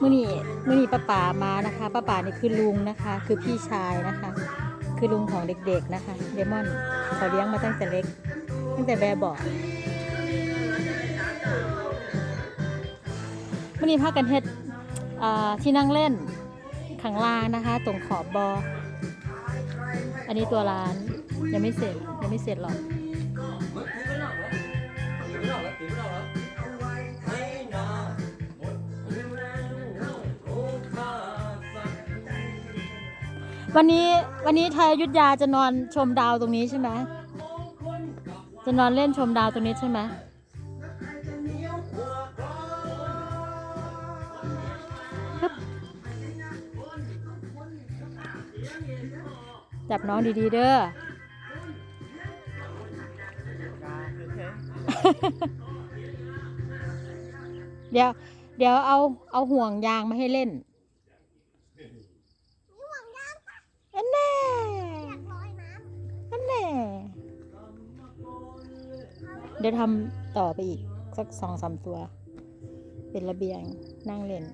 มื่อนี้มื่อนี้ป้าป่ามานะคะป้าป่านี่คือลุงนะคะ คือพี่ชายนะคะ คือลุงของเด็กๆนะคะเดมอนเขาเลี้ยงมาตั้งแต่เล็ก ตั้งแต่แบบบอกมื่อนี้พากันเฮ็ดอ่าที่นั่งเล่นขังลางนะคะ ตรงขอบบออันนี้ตัวร้านยังไม่เสร็จยังไม่เสร็จหรอก วันนี้วันนี้ไทยอยุทธยาจะนอนชมดาวตรงนี้ใช่ไหมจะนอนเล่นชมดาวตรงนี้ใช่ไหมฮึจับน้องดีๆเด้อ เดี๋ยว เดี๋ยวเอาเอาห่วงยางมาให้เล่น เดี๋ยวทำต่อไปอีกสักสองสามตัว เป็นระเบียงนั่งเล่น